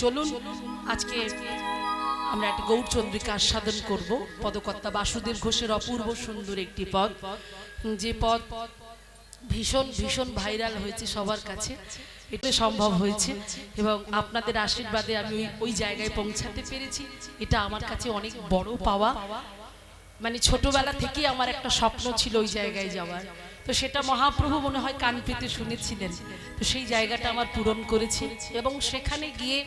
চলুন, আজকে আমরা একটা গৌরচন্দ্রিকা আস্বাদন করব। পদকর্তা বাসুদেব ঘোষের অপূর্ব সুন্দর একটি পদ। যে পদ ভীষণ ভীষণ ভাইরাল হয়েছে সবার কাছে। এটা সম্ভব হয়েছে এবং আপনাদের আশীর্বাদে আমি ওই জায়গায় পৌঁছাতে পেরেছি। এটা আমার কাছে অনেক বড় পাওয়া। মানে ছোটবেলা থেকেই আমার একটা স্বপ্ন ছিল ওই জায়গায় যাওয়ার। তো সেটা মহাপ্রভু মনে হয় কান পেতে শুনেছিলেন। তো সেই জায়গাটা আমার পূরণ করেছে এবং সেখানে গিয়ে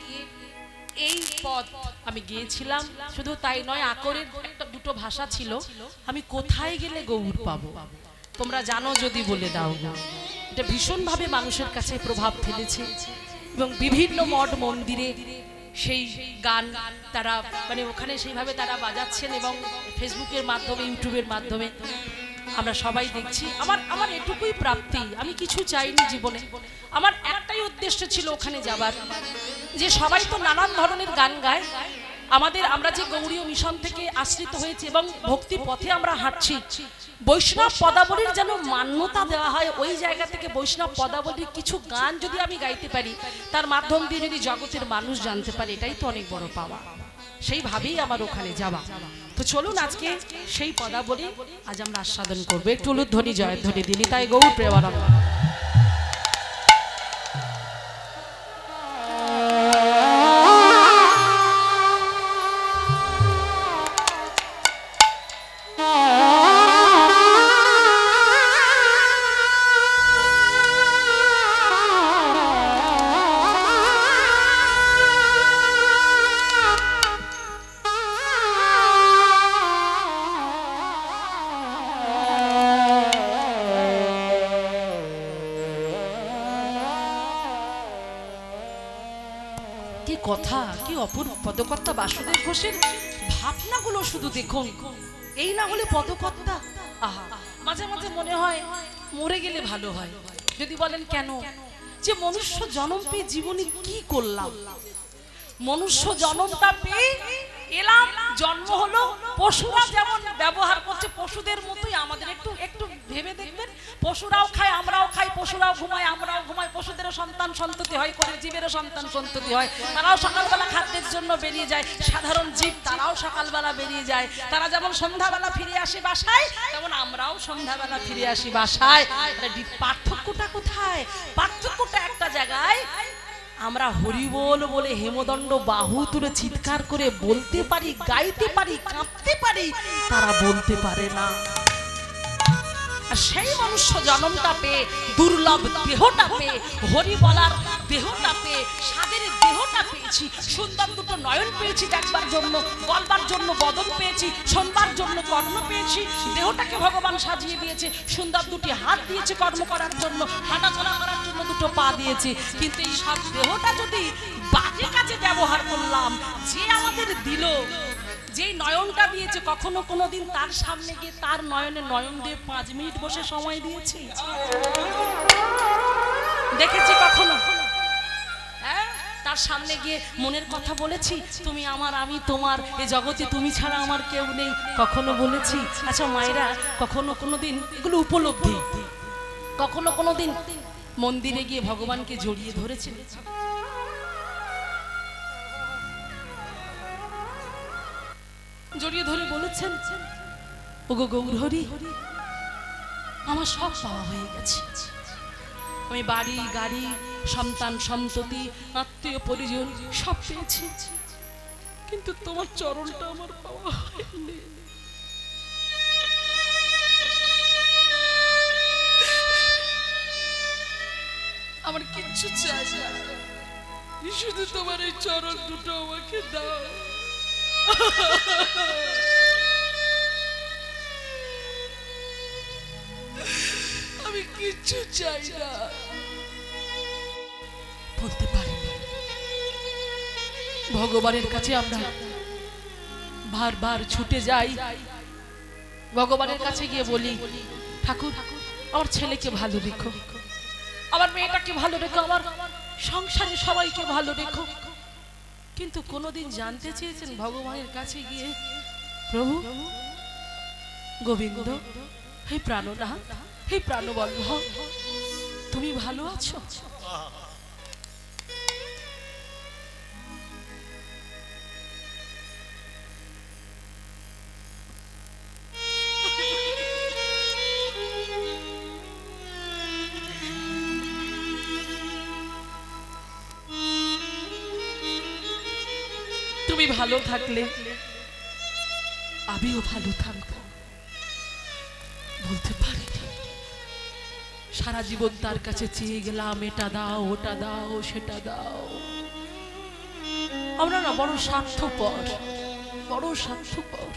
এই পদ আমি গিয়েছিলাম। শুধু তাই নয়, আকরের একটা দুটো ভাষা ছিল, আমি কোথায় গেলে গৌর পাবো? তোমরা জানো যদি বলে দাও। এটা ভীষণভাবে মানুষের কাছে প্রভাব ফেলেছে এবং বিভিন্ন মঠ মন্দিরে সেই গান তারা মানে ওখানে সেইভাবে তারা বাজাচ্ছেন এবং ফেসবুকের মাধ্যমে ইউটিউবের মাধ্যমে আমরা সবাই দেখছি। আমার আমার এটুকুই প্রাপ্তি। আমি কিছু চাইনি জীবনে। আমার একটাই উদ্দেশ্য ছিল ওখানে যাবার। যে সবাই তো নানান ধরনের গান গায়। আমাদের, আমরা যে গৌরীয় মিশন থেকে আশ্রিত হয়েছি এবং ভক্তি পথে আমরা হাঁটছি। বৈষ্ণব পদাবলীর যেন মান্যতা দেওয়া হয়, ওই জায়গা থেকে বৈষ্ণব পদাবলীর কিছু গান যদি আমি গাইতে পারি, তার মাধ্যম দিয়ে যদি জগতের মানুষ জানতে পারে, এটাই তো অনেক বড় পাওয়া। সেইভাবেই আমার ওখানে যাওয়া। তো চলুন আজকে সেই পদাবলী আজ আমরা আস্বাদন করব। একটু উলুধ্বনি জয়ধ্বনি দিনই তাই গৌর প্রেমানন্দ কথা, কি অপূর্ব পদকর্তা বাসুদেব ঘোষের ভাবনাগুলো শুধু দেখুন। এই না হলে পদকর্তা, আহা, মাঝে মাঝে মনে হয় মরে গেলে ভালো হয়। যদি বলেন কেন? যে মনুষ্য জন্ম পেয়ে জীবনে কি করলাম? মনুষ্য জন্মটা পেয়ে এলাম, জন্ম হলো, পশুরা যেমন ব্যবহার করছে, পশুদের মতোই আমাদের একটু একটু ভেবে দেখবেন। পশুরাও খায়, আমরাও খাই, পশুরাও ঘুমায়, আমরাও ঘুমাই। পশুদেরও সন্তান সন্ততি হয় করে জীবেরও সন্তান সন্ততি হয়। তারাও সকালবেলা খাদ্যের জন্য বেরিয়ে যায়, সাধারণ জীব তারাও সকালবেলা বেরিয়ে যায়। তারা যেমন সন্ধ্যাবেলা ফিরে আসে বাসায়, তেমন আমরাও সন্ধ্যাবেলা ফিরে আসি বাসায়। পার্থক্যটা কোথায়? পার্থক্যটা একটা জায়গায়, আমরা হরিবোল বলে হেমদণ্ড বাহু তুলে চিৎকার করে বলতে পারি, গাইতে পারি, কাঁপতে পারি, তারা বলতে পারে না। আর সেই মনুষ্য জন্মটা পেয়ে দুর্লভ দেহটা পেয়ে হরি বলার দেহটা পেয়ে স্বাদের দেহটা পেয়েছি, সুন্দর দুটো নয়ন পেয়েছি, দেখবার জন্য, বলবার জন্য বদন পেয়েছি, শোনবার জন্য কর্ম পেয়েছি, দেহটাকে ভগবান সাজিয়ে দিয়েছে, সুন্দর দুটি হাত দিয়েছে কর্ম করার জন্য, হাঁটাচলা করার জন্য দুটো পা দিয়েছে, কিন্তু এই সব দেহটা যদি বাজে কাজে ব্যবহার করলাম, যে আমাদের দিল যেই নয়নটা দিয়েছে, কখনো কোনো দিন তার সামনে গিয়ে তার নয়নে নয়ন দিয়ে পাঁচ মিনিট বসে সময় দিয়েছি। দেখেছি কখনো? হ্যাঁ? তার সামনে গিয়ে মনের কথা বলেছি, তুমি আমার, আমি তোমার, এ জগতে তুমি ছাড়া আমার কেউ নেই। কখনো বলেছি আচ্ছা মায়েরা, কখনো কোনো দিন এগুলো উপলব্ধি? কখনো কোনো দিন মন্দিরে গিয়ে ভগবানকে জড়িয়ে ধরেছেন জড়িয়ে ধরে বলেছেন, ওগো গৌরহরি, আমার সব পাওয়া হয়ে গেছে। আমি বাড়ি, গাড়ি, সন্তান সন্ততি আত্মীয়, পরিজন সব পেয়েছি। কিন্তু তোমার চরণটা আমার পাওয়া হয়নি। আমার কিচ্ছু চাই শুধু তোমার এই চরণ দুটো আমাকে দাও। আমি কিচ্ছু চাই না। বলতে পারি ভগবানের কাছে আমরা বারবার ছুটে যাই। ভগবানের কাছে গিয়ে বলি, ঠাকুর, আমার ছেলেকে ভালো রেখো। আমার মেয়েটাকে ভালো রেখো। আমার সংসারে সবাইকে ভালো রেখো। কিন্তু কোনোদিন জানতে চেয়েছেন ভগবানের কাছে গিয়ে, প্রভু, গোবিন্দ, হে প্রাণনাথ, হে প্রাণবল্লভ তুমি ভালো আছো? তুমি ভালো থাকলে আমিও ভালো থাকব। বলতে পারিনি। সারা জীবন তার কাছে চেয়ে গেলাম, এটা দাও, ওটা দাও, সেটা দাও। আমরা না বড় স্বার্থপর বড় স্বার্থপর।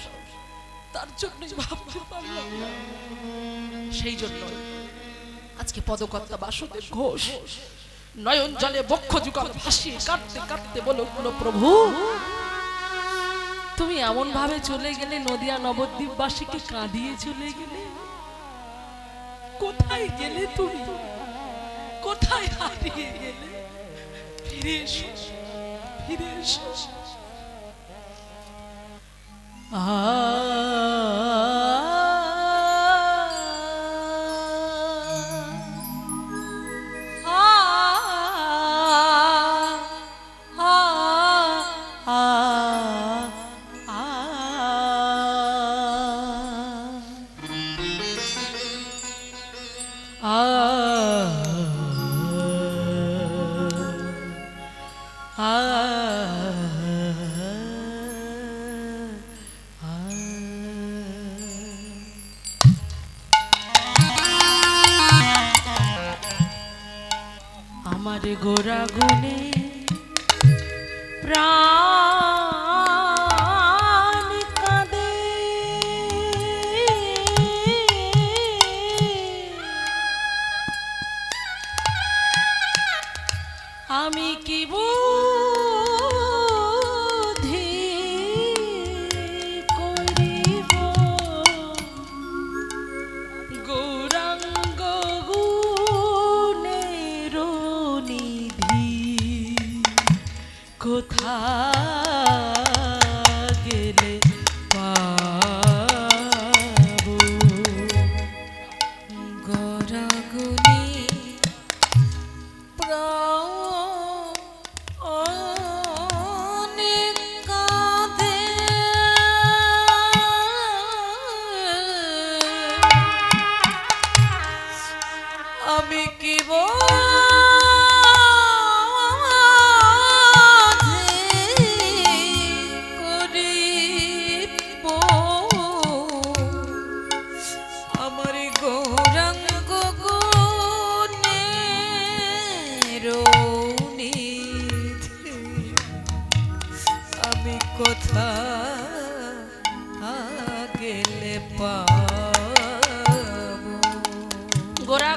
তার জন্য ভাবতে পারলাম সেই জন্য আজকে পদকর্তা বাসুদেব ঘোষ, নয়ন জলে বক্ষ যুগল ভাসিয়ে কাঁদতে কাঁদতে বলো বলো প্রভু তুমি এমন ভাবে চলে গেলে নদিয়া নবদ্বীপবাসীকে কাঁদিয়ে চলে গেলে? কোথায় গেলে তুমি? কোথায় হারিয়ে গেলে? ফিরে এসো ফিরে এসো। আমার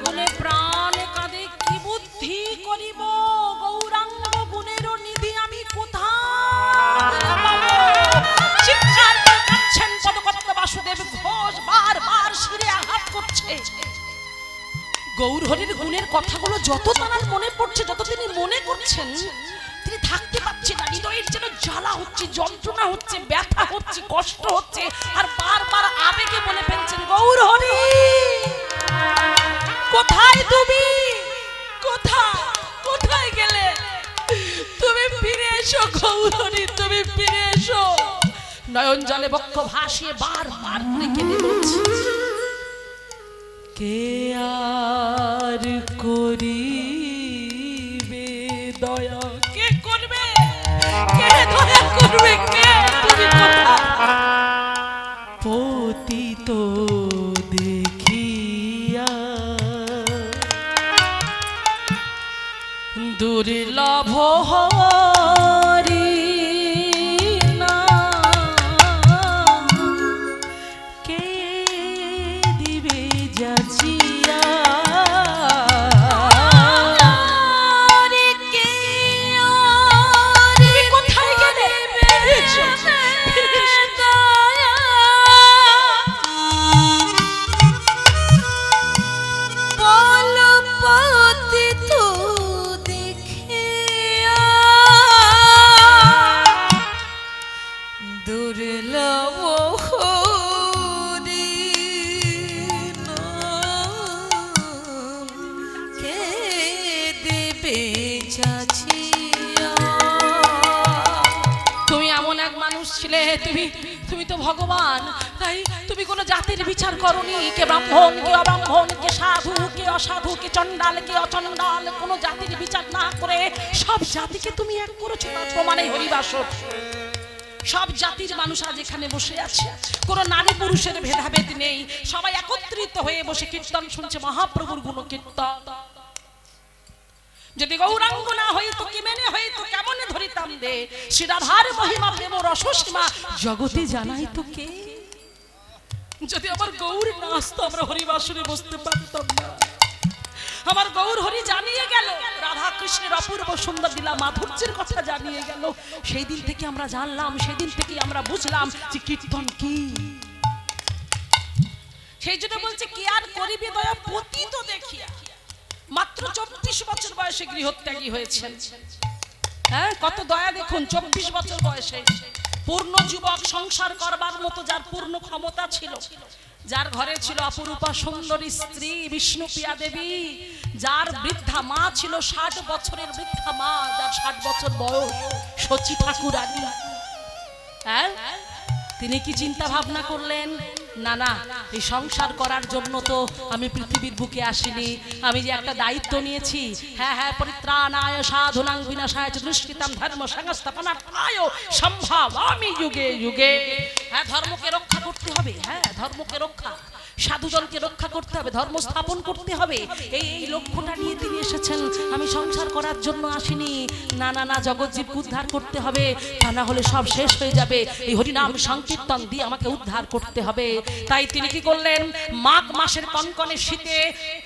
গেলে প্রাণ কাঁদে, কি বুদ্ধি করিব? গৌরাঙ্গ গুণের নিধি আমি বাসুদেব ঘোষ, বারবার শিরে আঘাত করছে। গৌরহরির গুণের কথাগুলো যত তার মনে পড়ছে, যত তিনি মনে করছেন থাকতে পারছেন না। হৃদয়ের যেন জ্বালা হচ্ছে, যন্ত্রণা হচ্ছে, ব্যথা হচ্ছে, কষ্ট হচ্ছে, আর বারবার আবেগে বলে ফেলছেন, গৌর হরি, কোথায় তুমি? করে কে আর করিবে দুর্লভ হরি ভগবান, তাই তুমি কোনো জাতির বিচার করনি কে ব্রাহ্মণ, কে অব্রাহ্মণ, কে সাধু, কে অসাধু, কে চণ্ডাল, কে অচণ্ডাল, কোনো জাতির বিচার না করে সব জাতিকে তুমি এক করেছ তার প্রমাণে হরিবাসর সব জাতির মানুষ আজ এখানে বসে আছে। কোনো নারী পুরুষের ভেদাভেদ নেই। সবাই একত্রিত হয়ে বসে কীর্তন শুনছে, মহাপ্রভুর গুণ কীর্তন যদি গৌরাঙ্গ না হইতো কি মেনে হইতো কেমনে ধরিতাম দে শ্রীরাধার মহিমা, প্রেম, রসসীমা, জগতে জানাই তো কে যদি আমার গৌর না আসতো, আমরা হরিবাসরে বসতে পারতাম না। আমার গৌর হরি জানিয়ে গেল রাধা কৃষ্ণের অপূর্ব সুন্দর দিলা মাধুর্যের কথা জানিয়ে গেল। সেই দিন থেকে আমরা জানলাম সেই দিন থেকে আমরা বুঝলাম যে কীর্তন কি। সেই জন্য বলছে, কি আর করিবে দয়া পতি তো দেখিয়া? মাত্র চব্বিশ বছর বয়সে গৃহত্যাগী হয়েছেন। হ্যাঁ কত দয়া দেখুন, চব্বিশ বছর বয়সে। পূর্ণ যুবক সংসার করবার মতো যার পূর্ণ ক্ষমতা ছিল, যার ঘরে ছিল অপরূপা সুন্দরী স্ত্রী বিষ্ণুপ্রিয়া দেবী, যার বৃদ্ধা মা ছিল ষাট বছরের বৃদ্ধা মা, যার ষাট বছর বয়স সচি ঠাকুরানী। হ্যাঁ তিনি কি চিন্তা ভাবনা করলেন? না না, এই সংসার করার জন্য তো আমি পৃথিবীর বুকে আসিনি। আমি যে একটা দায়িত্ব নিয়েছি। হ্যাঁ হ্যাঁ পরিত্রাণায়, সাধনাং বিনাশায় দুষ্কৃতাম ধর্ম আয় সম্ভব। আমি যুগে যুগে। হ্যাঁ ধর্মকে রক্ষা করতে হবে। হ্যাঁ ধর্মকে রক্ষা। সাধুজনকে রক্ষা করতে হবে, ধর্ম স্থাপন করতে হবে। এই এই লক্ষ্যটা নিয়ে তিনি এসেছেন। আমি সংসার করার জন্য আসিনি। না না না, জগৎজীব উদ্ধার করতে হবে। তা না হলে সব শেষ হয়ে যাবে। এই হরিনাম সংকীর্তন দিয়ে আমাকে উদ্ধার করতে হবে। তাই তিনি কি করলেন? মাঘ মাসের কনকনে শীতে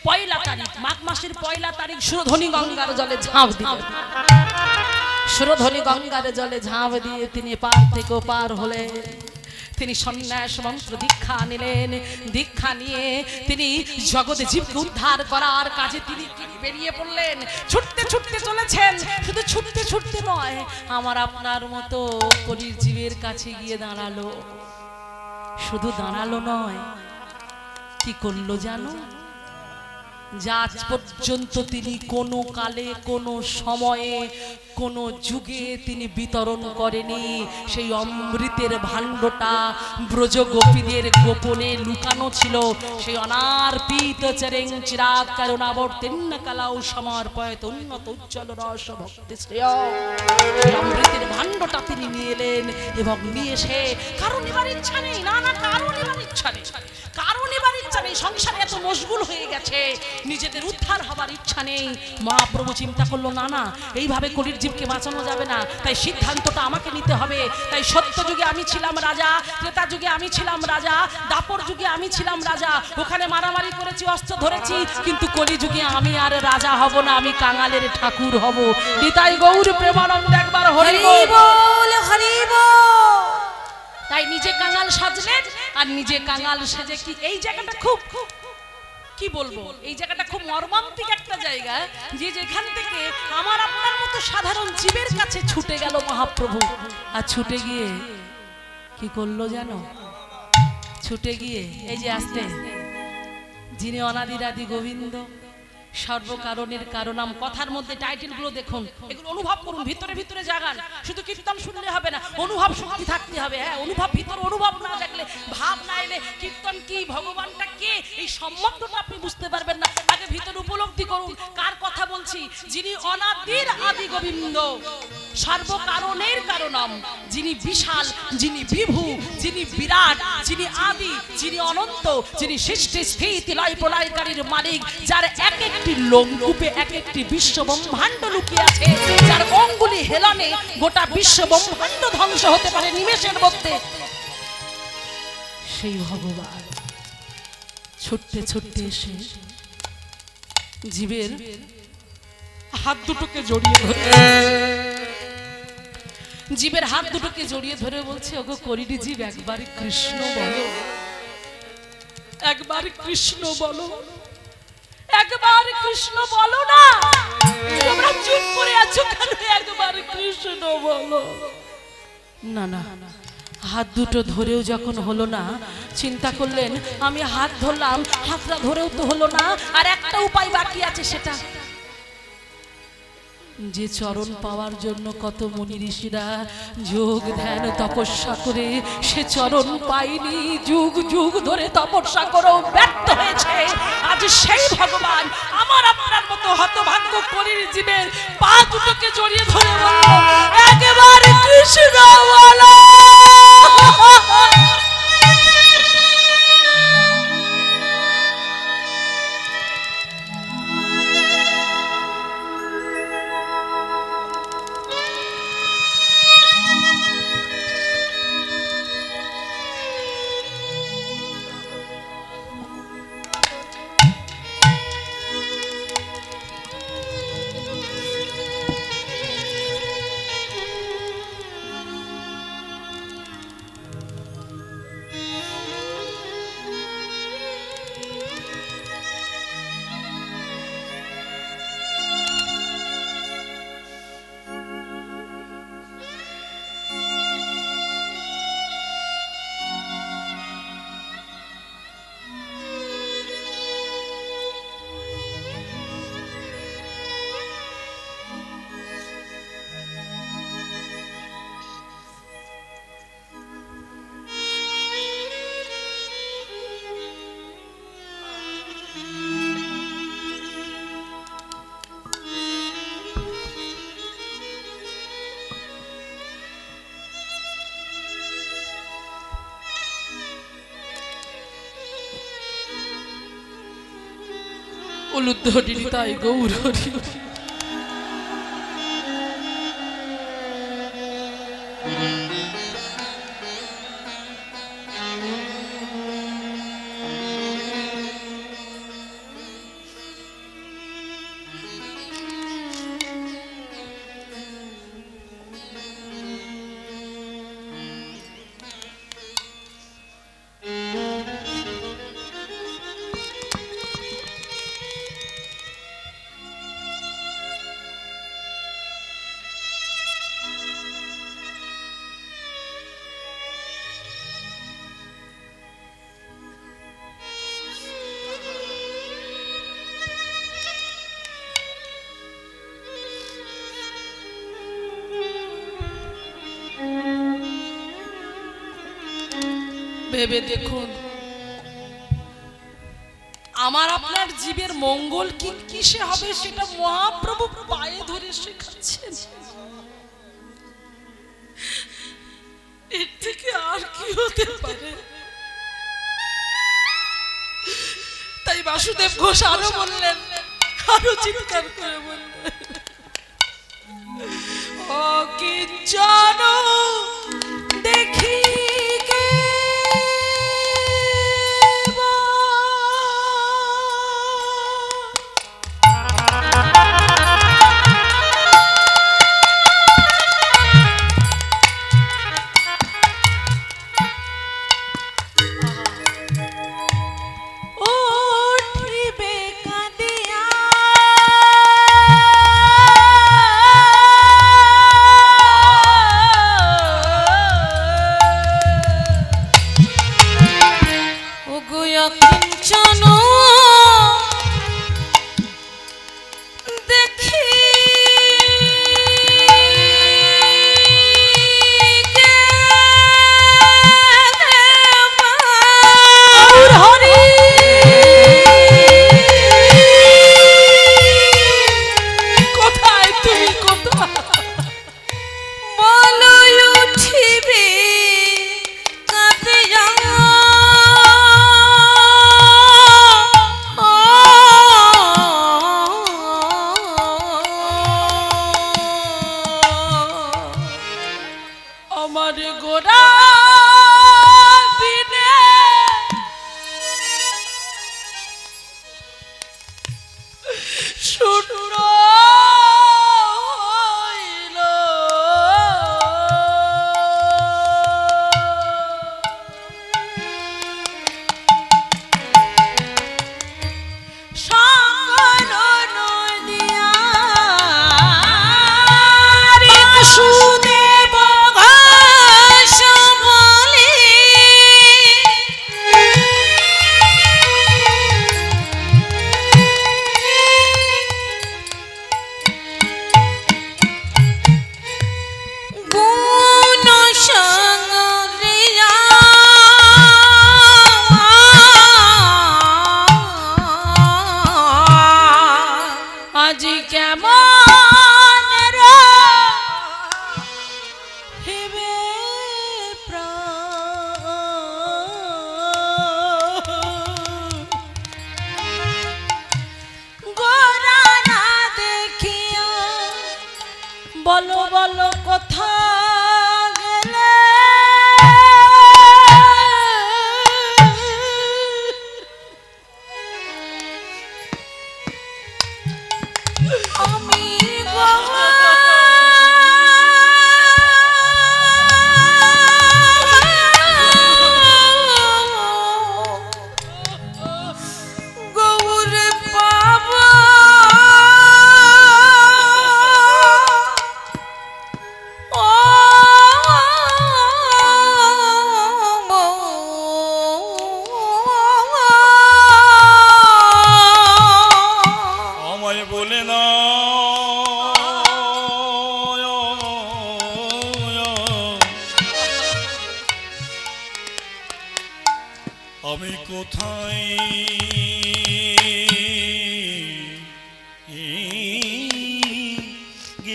পয়লা তারিখ, মাঘ মাসের পয়লা তারিখ সুরধনী গঙ্গার জলে ঝাঁপ দিলেন সুরধনী গঙ্গার জলে ঝাঁপ দিয়ে তিনি পার থেকে পার হলেন। তিনি সন্ন্যাস মন্ত্র দীক্ষা নিলেন। দীক্ষা নিয়ে তিনি জগতে জীবকে উদ্ধার করার কাজে তিনি বেরিয়ে পড়লেন। ছুটতে ছুটতে চলেছেন। শুধু ছুটতে ছুটতে নয়, আমার আপনার মতো কলির জীবের কাছে গিয়ে দাঁড়াল। শুধু দাঁড়াল নয়, কি করল জানো? যা পর্যন্ত তিনি কোনো কালে, কোনো সময়ে, কোনো যুগে তিনি বিতরণ করেনি। সেই অমৃতের ভাণ্ডটা ব্রজ গোপীদের গোপনে লুকানো ছিল। সেই অনার্পিত চেরেং চিরাগ কারণ আবর্তেন্ন কালাও সমর্পয়ত উন্নত উজ্জ্বল রস ভক্তি শ্রেয়। অমৃতের ভাণ্ডটা তিনি নিয়ে এলেন এবং নিয়ে এসে, কারণ এবার ইচ্ছা নেই, না না, কারণ এবার ইচ্ছা নেই, কারণ এবার নেই সংসারে এত মশগুল হয়ে গেছে, নিজেদের উদ্ধার হবার ইচ্ছা নেই। মহাপ্রভু চিন্তা করল, না না, এইভাবে কলির জীবকে বাঁচানো যাবে না। তাই সিদ্ধান্তটা আমাকে নিতে হবে। তাই সত্য যুগে আমি ছিলাম রাজা, ত্রেতা যুগে আমি ছিলাম রাজা, দাপর যুগে আমি ছিলাম রাজা। ওখানে মারামারি করেছি, অস্ত্র ধরেছি, কিন্তু কলি যুগে আমি আর রাজা হব না, আমি কাঙালের ঠাকুর হব। নিতাই গৌর প্রেমানন্দ একবার হরি বল তাই নিজে কাঙাল সাজলেন আর নিজে কাঙাল সেজে কি? এই জায়গাটা খুব কি বলব? এই জায়গাটা খুব মর্মান্তিক একটা জায়গা, যে যেখান থেকে আমার আপনার মতো সাধারণ জীবের কাছে ছুটে গেল মহাপ্রভু। আর ছুটে গিয়ে কি করল জানো? ছুটে গিয়ে, এই যে আসতে, যিনি অনাদিরাদি গোবিন্দ সর্বকারণের কারণাম। কথার মধ্যে টাইটেলগুলো দেখুন। এগুলো অনুভব করুন, ভিতরে ভিতরে জাগান। শুধু কীর্তন শুনলে হবে না, অনুভব শক্তি থাকতে হবে। হ্যাঁ অনুভব ভিতর অনুভব না থাকলে ভাব না এলে কীর্তন কি, ভগবানটা কে? এই সম্বন্ধটা আপনি বুঝতে পারবেন না। আগে ভিতর উপলব্ধি করুন। কার কথা বলছি? যিনি অনাদির আদি গোবিন্দ। সর্বকারণের কারণম। যিনি বিশাল, যিনি বিভু, যিনি বিরাট, যিনি আদি, যিনি অনন্ত, যিনি সৃষ্টি স্থিতি লয় প্রলয়কারীর মালিক, যার এক একটি লোমকূপে এক একটি বিশ্ব ব্রহ্মাণ্ড লুকিয়ে আছে, যার অঙ্গুলি হেলানে গোটা বিশ্ব ব্রহ্মাণ্ড ধ্বংস হতে পারে নিমেষের মধ্যে। সেই ভগবান ছুটতে ছুটতে এসে জীবের হাত দুটোকে জড়িয়ে ধরে। জীবের হাত দুটোকে জড়িয়ে ধরে বলছে, ওগো করিনি জীব, একবার কৃষ্ণ বলো। একবার কৃষ্ণ বলো। একবার কৃষ্ণ বলো না। তোমরা চুপ করে আছো কেন? একবার কৃষ্ণ বলো। না না না। হাত দুটো ধরেও যখন হলো না, চিন্তা করলেন, আমি হাত ধরলাম, হাতটা ধরেও তো হলো না, আর একটা উপায় বাকি আছে সেটা। যে চরণ পাওয়ার জন্য কত মুনি ঋষিরা যোগ ধ্যান তপস্যা করে, সে চরণ পায়নি, যুগ যুগ ধরে তপস্যা করেও ব্যর্থ হয়েছে। আজ সেই ভগবান আমার আপনার মতো হতভাগ্য করির জীবের পা দুটোকে জড়িয়ে ধরে একেবারে কৃষ্ণ বলো উলুদ্ধরি তাই গৌরী ভেবে দেখুন। আমার আপনার জীবের মঙ্গল কি কিসে হবে সেটা মহাপ্রভু পায়ে ধরে শেখাচ্ছেন। এর থেকে আর কি হতে পারে? তাই বাসুদেব ঘোষ আরও বললেন, আরও চিৎকার করে বললেন, ও কি জানো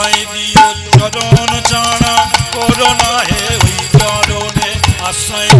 আমায় দিও চরণ ছাড়া করোনা হে ওই চরণে আশ্রয়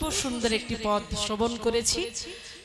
অপর সুন্দর একটি পথ শ্রবণ করেছি।